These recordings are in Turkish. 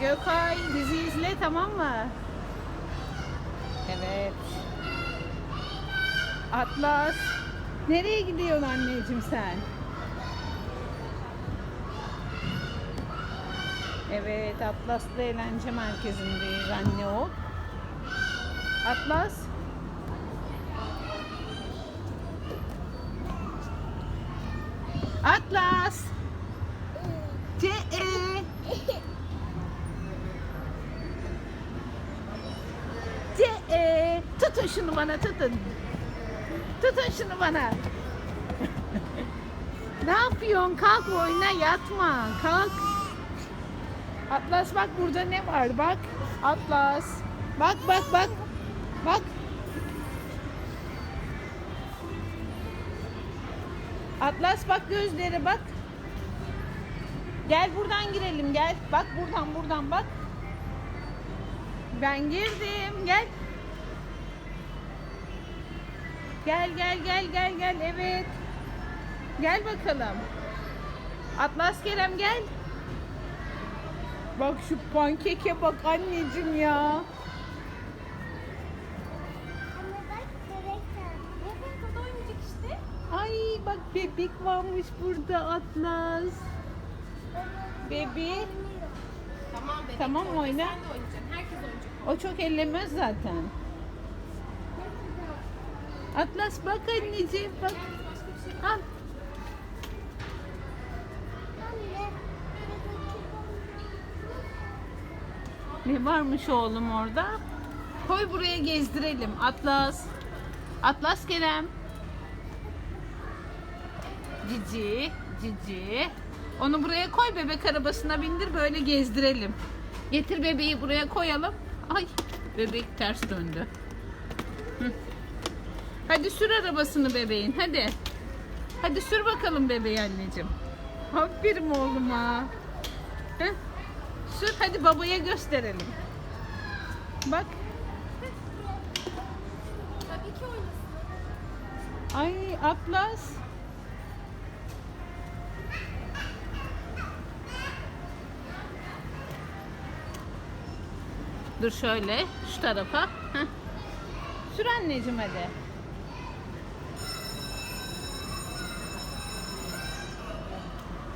Gökay dizi izle tamam mı? Evet. Atlas. Nereye gidiyorsun anneciğim sen? Evet Atlas'lı eğlence merkezindeyiz anne o. Atlas. Atlas. Tutun şunu bana tutun. Tutun şunu bana. ne yapıyorsun? Kalk oyna yatma. Kalk. Atlas bak burada ne var bak. Atlas. Bak bak bak. Bak. Atlas bak gözleri bak. Gel buradan girelim gel. Bak buradan buradan bak. Ben girdim. Gel. Gel gel gel gel gel. Evet. Gel bakalım. Atlas Kerem gel. Bak şu pankeke bak anneciğim ya. Ay bak bebek varmış burada Atlas. Bebi. Tamam bebek Tamam, oyna. Sen de oynayacaksın. Herkes oynayacak. O çok ellemez zaten. Atlas bak anneciğim bak. Al. Ne varmış oğlum orada? Koy buraya gezdirelim. Atlas. Atlas Kerem. Cici, Cici. Onu buraya koy bebek arabasına bindir böyle gezdirelim. Getir bebeği buraya koyalım. Ay bebek ters döndü. Hı. Hadi sür arabasını bebeğin hadi. Hadi sür bakalım bebeği anneciğim. Aferin oğluma. Heh. Sür hadi babaya gösterelim. Bak. Tabii ki oynasın. Ay Atlas. Dur şöyle şu tarafa. Heh. Sür anneciğim hadi.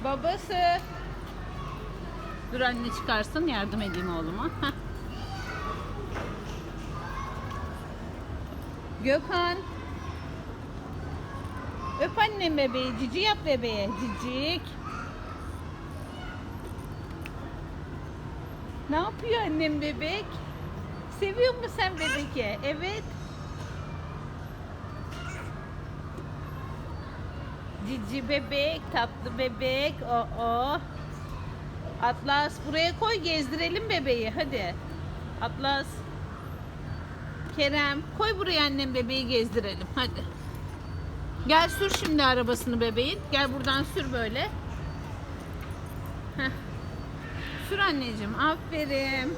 Babası. Dur anne çıkarsın yardım edeyim oğluma. Gökhan. Öp annem bebeği. Cici yap bebeğe. Cicik. Ne yapıyor annem bebek? Seviyor musun sen bebeki? Evet. Cici bebek, tatlı bebek. O o. Atlas buraya koy gezdirelim bebeği hadi. Atlas. Kerem koy buraya annem bebeği gezdirelim hadi. Gel sür şimdi arabasını bebeğin. Gel buradan sür böyle. Heh. Sür anneciğim aferin.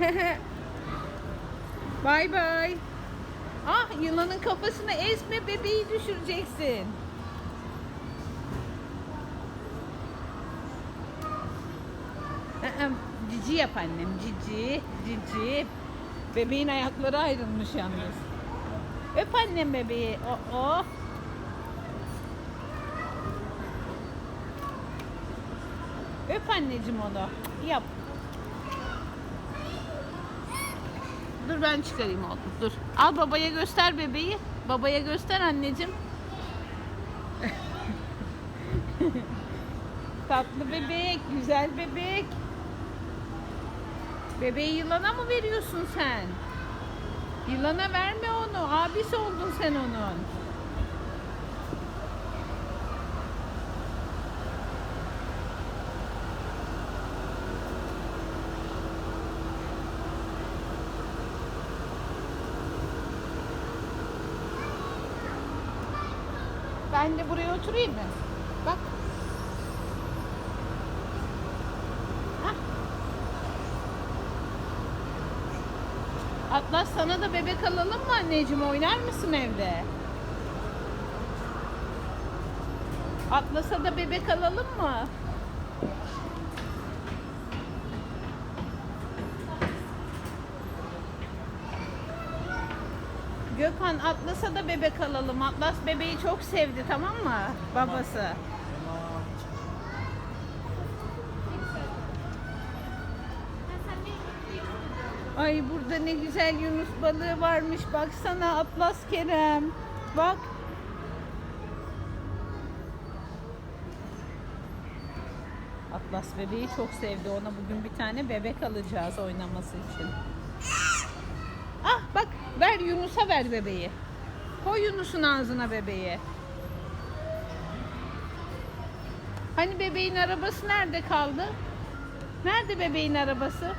Bay bay. Ah yılanın kafasını ezme bebeği düşüreceksin. Cici yap annem. Cici, cici. Bebeğin ayakları ayrılmış yalnız. Öp annem bebeği. O, o. Öp anneciğim onu. Yap. Dur ben çıkarayım oğlum. Dur. Al babaya göster bebeği. Babaya göster anneciğim. Tatlı bebek, güzel bebek. Bebeği yılana mı veriyorsun sen? Yılana verme onu. Abisi oldun sen onun. Ben de buraya oturayım mı? Bak. Hah. Atlas sana da bebek alalım mı anneciğim? Oynar mısın evde? Atlas'a da bebek alalım mı? Gökhan Atlas'a da bebek alalım. Atlas bebeği çok sevdi tamam mı? Babası. Ay burada ne güzel Yunus balığı varmış. Baksana Atlas Kerem. Bak. Atlas bebeği çok sevdi. Ona bugün bir tane bebek alacağız oynaması için. Ver Yunus'a ver bebeği. Koy Yunus'un ağzına bebeği. Hani bebeğin arabası nerede kaldı? Nerede bebeğin arabası?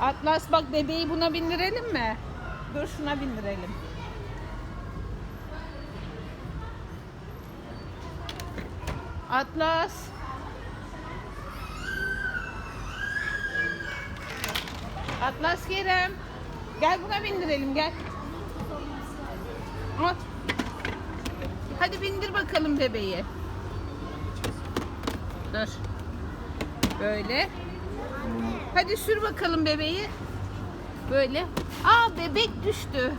Atlas bak bebeği buna bindirelim mi? Dur şuna bindirelim. Atlas. Atlas Kerem. Gel buna bindirelim gel. At. Hadi bindir bakalım bebeği. Dur. Böyle. Hadi sür bakalım bebeği. Böyle. Aa bebek düştü.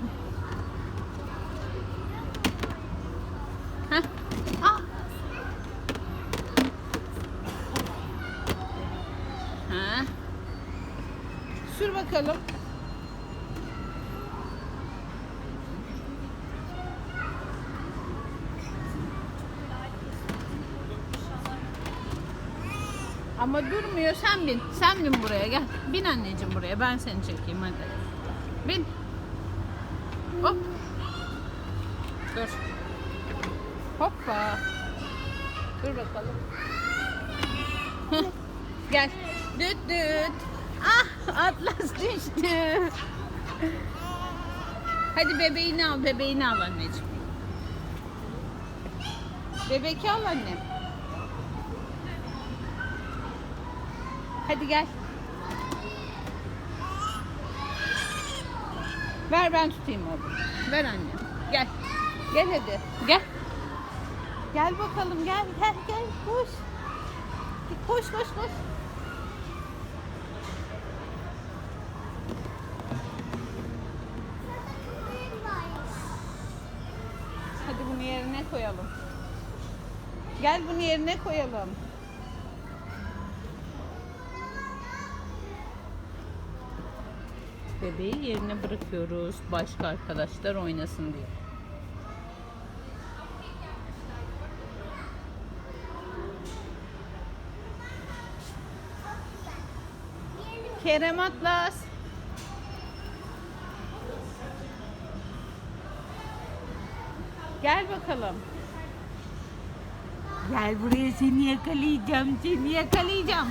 Heh. Ah. Ha. Sür bakalım. Ama durmuyor sen bin. Sen bin buraya gel. Bin anneciğim buraya. Ben seni çekeyim hadi. Bin. Hop. Dur. Hoppa. Dur bakalım. Gel. Düt düt. Ah Atlas düştü. Hadi bebeğini al. Bebeğini al anneciğim. Bebeki al annem. Hadi gel. Ver ben tutayım oğlum. Ver anne. Gel. Gel hadi. Gel. Gel bakalım gel gel gel koş. Koş koş koş. Gel bunu yerine koyalım. Bebeği yerine bırakıyoruz. Başka arkadaşlar oynasın diye. Kerem Atlas. Gel bakalım. Gel buraya seni yakalayacağım, seni yakalayacağım.